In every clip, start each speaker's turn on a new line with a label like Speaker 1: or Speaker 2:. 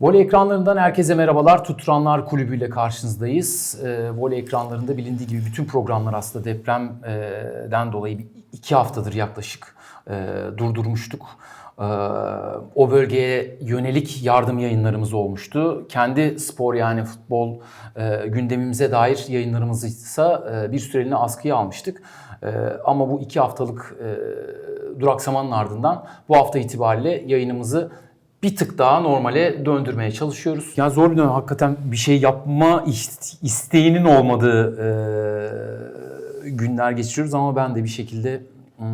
Speaker 1: Voley ekranlarından herkese merhabalar. Tutturanlar Kulübü ile karşınızdayız. E, voley ekranlarında bilindiği gibi bütün programlar aslında depremden dolayı iki haftadır yaklaşık e, durdurmuştuk. E, o bölgeye yönelik yardım yayınlarımız olmuştu. Kendi spor yani futbol e, gündemimize dair yayınlarımızı ise e, bir süreliğine askıya almıştık. E, ama bu iki haftalık e, duraksamanın ardından bu hafta itibariyle yayınımızı bir tık daha normale döndürmeye çalışıyoruz. Ya zor bir dönem hakikaten bir şey yapma ist- isteğinin olmadığı e, günler geçiriyoruz ama ben de bir şekilde hmm,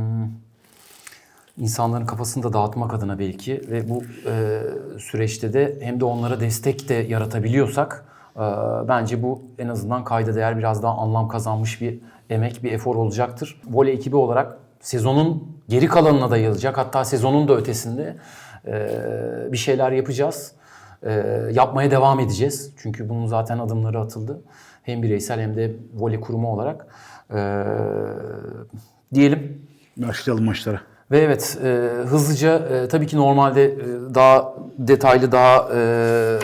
Speaker 1: insanların kafasını da dağıtmak adına belki ve bu e, süreçte de hem de onlara destek de yaratabiliyorsak e, bence bu en azından kayda değer biraz daha anlam kazanmış bir emek, bir efor olacaktır. Voley ekibi olarak sezonun geri kalanına da yayılacak hatta sezonun da ötesinde bir şeyler yapacağız. E, yapmaya devam edeceğiz. Çünkü bunun zaten adımları atıldı. Hem bireysel hem de voley kurumu olarak. E, diyelim
Speaker 2: Başlayalım maçlara.
Speaker 1: ve evet e, hızlıca e, tabii ki normalde e, daha detaylı daha e,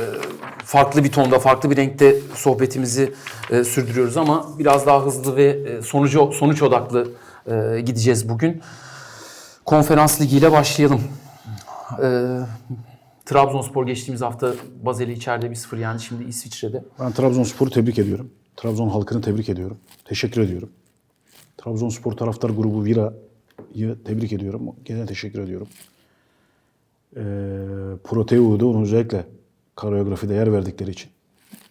Speaker 1: farklı bir tonda farklı bir renkte sohbetimizi e, sürdürüyoruz ama biraz daha hızlı ve e, sonucu sonuç odaklı e, gideceğiz bugün. Konferans Ligi ile başlayalım. E, Trabzonspor geçtiğimiz hafta Bazel'i içeride 1-0 yendi. Şimdi İsviçre'de.
Speaker 2: Ben Trabzonspor'u tebrik ediyorum. Trabzon halkını tebrik ediyorum. Teşekkür ediyorum. Trabzonspor taraftar grubu Vira'yı tebrik ediyorum. Gene teşekkür ediyorum. Ee, Proteu'da onu özellikle koreografide yer verdikleri için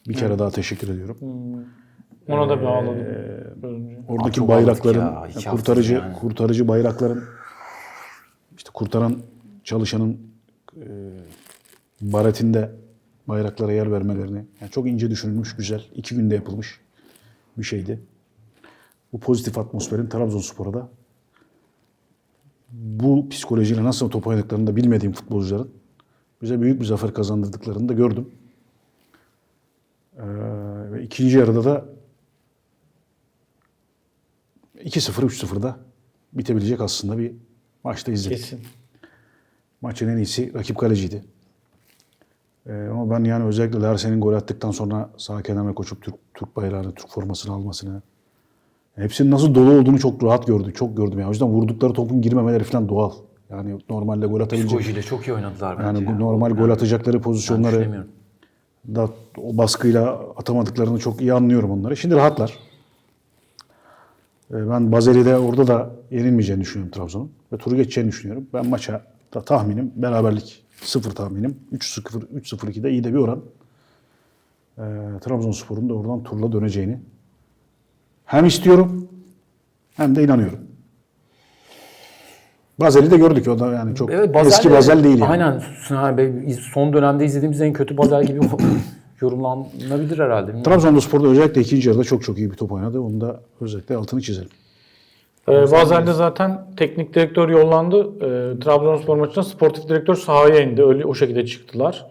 Speaker 2: bir kere daha teşekkür ediyorum.
Speaker 3: Ona da bir ağladım.
Speaker 2: Ee. Oradaki
Speaker 1: çok
Speaker 2: bayrakların,
Speaker 1: ya,
Speaker 2: kurtarıcı
Speaker 1: yani.
Speaker 2: kurtarıcı bayrakların işte kurtaran çalışanın e, baretinde bayraklara yer vermelerini yani çok ince düşünülmüş, güzel, iki günde yapılmış bir şeydi. Bu pozitif atmosferin Trabzonspor'a da bu psikolojiyle nasıl top oynadıklarını da bilmediğim futbolcuların bize büyük bir zafer kazandırdıklarını da gördüm. Ee, ve ikinci yarıda da 2-0, 3-0'da bitebilecek aslında bir maçta izledik.
Speaker 3: Kesin.
Speaker 2: Maçın en iyisi rakip kaleciydi. Ee, ama ben yani özellikle Larsen'in gol attıktan sonra sağ kenarına koşup Türk, Türk bayrağını, Türk formasını almasını hepsinin nasıl dolu olduğunu çok rahat gördük. Çok gördüm yani. O yüzden vurdukları topun girmemeleri falan doğal. Yani normalde gol atabilecek.
Speaker 1: Psikolojiyle çok iyi oynadılar bence.
Speaker 2: Yani
Speaker 1: ya.
Speaker 2: normal gol atacakları pozisyonları da o baskıyla atamadıklarını çok iyi anlıyorum onları. Şimdi rahatlar. Ee, Ben Bazeli'de orada da yenilmeyeceğini düşünüyorum Trabzon'un. Ve turu geçeceğini düşünüyorum. Ben maça da tahminim beraberlik sıfır tahminim. 3-0 3-0-2'de iyi de bir oran. Ee, Trabzonspor'un da oradan turla döneceğini hem istiyorum hem de inanıyorum. Bazeli de gördük o da yani çok
Speaker 1: Evet, Basel
Speaker 2: eski Bazel değil yani.
Speaker 1: Aynen. Be- son dönemde izlediğimiz en kötü Basel gibi yorumlanabilir herhalde.
Speaker 2: Trabzonspor'da özellikle ikinci yarıda çok çok iyi bir top oynadı. Onu da özellikle altını çizelim.
Speaker 3: Ee, Bazel'de zaten teknik direktör yollandı. Ee, Trabzonspor maçında sportif direktör sahaya indi. Öyle o şekilde çıktılar.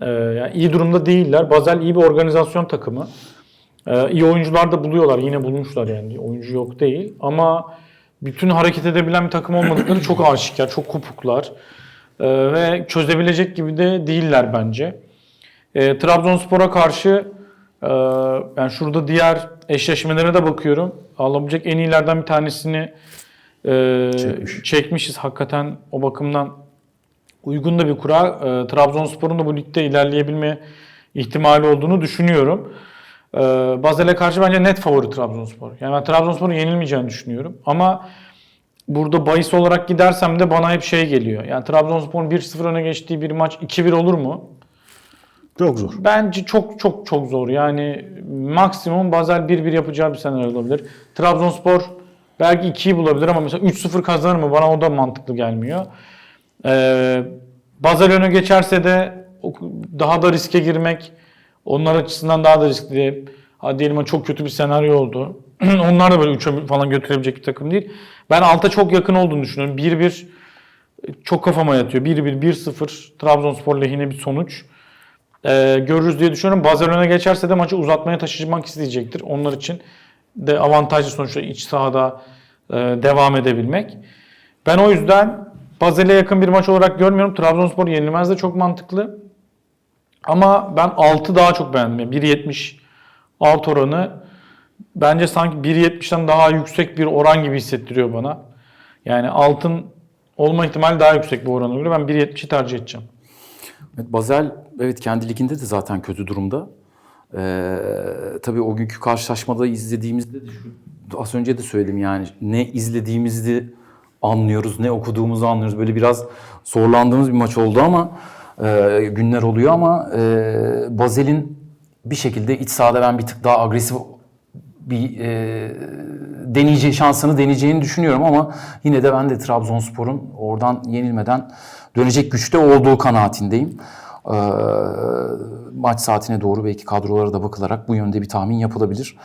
Speaker 3: Ee, yani iyi durumda değiller. Bazel iyi bir organizasyon takımı. Ee, iyi oyuncular da buluyorlar. Yine bulmuşlar yani. Oyuncu yok değil. Ama bütün hareket edebilen bir takım olmadıkları çok aşikar. Çok kopuklar. Ee, ve çözebilecek gibi de değiller bence. E, Trabzonspor'a karşı e, yani şurada diğer eşleşmelere de bakıyorum. Alabilecek en iyilerden bir tanesini e,
Speaker 2: Çekmiş.
Speaker 3: çekmişiz. Hakikaten o bakımdan uygun da bir kura. E, Trabzonspor'un da bu ligde ilerleyebilme ihtimali olduğunu düşünüyorum. E, Bazel'e karşı bence net favori Trabzonspor. Yani ben Trabzonspor'un yenilmeyeceğini düşünüyorum. Ama burada bahis olarak gidersem de bana hep şey geliyor. Yani Trabzonspor'un 1-0 öne geçtiği bir maç 2-1 olur mu?
Speaker 2: Çok zor.
Speaker 3: Bence çok çok çok zor. Yani maksimum Basel 1-1 yapacağı bir senaryo olabilir. Trabzonspor belki 2'yi bulabilir ama mesela 3-0 kazanır mı? Bana o da mantıklı gelmiyor. Ee, Basel öne geçerse de daha da riske girmek onlar açısından daha da riskli. Hadi diyelim çok kötü bir senaryo oldu. onlar da böyle 3'e falan götürebilecek bir takım değil. Ben alta çok yakın olduğunu düşünüyorum. 1-1 çok kafama yatıyor. 1-1, 1-0 Trabzonspor lehine bir sonuç e, görürüz diye düşünüyorum. Barcelona geçerse de maçı uzatmaya taşımak isteyecektir. Onlar için de avantajlı sonuçta iç sahada e, devam edebilmek. Ben o yüzden Bazel'e yakın bir maç olarak görmüyorum. Trabzonspor yenilmez de çok mantıklı. Ama ben 6 daha çok beğendim. Yani 1.70 alt oranı bence sanki 1.70'ten daha yüksek bir oran gibi hissettiriyor bana. Yani altın olma ihtimali daha yüksek bu orana göre. Ben 1.70'i tercih edeceğim.
Speaker 1: Evet, Basel evet kendi liginde de zaten kötü durumda. Ee, tabii o günkü karşılaşmada izlediğimizde de şu- az önce de söyledim yani ne izlediğimizi anlıyoruz, ne okuduğumuzu anlıyoruz. Böyle biraz zorlandığımız bir maç oldu ama e, günler oluyor ama e, Basel'in bir şekilde iç sahada ben bir tık daha agresif bir e, deneyeceği şansını deneyeceğini düşünüyorum ama yine de ben de Trabzonspor'un oradan yenilmeden dönecek güçte olduğu kanaatindeyim. E, maç saatine doğru belki kadrolara da bakılarak bu yönde bir tahmin yapılabilir.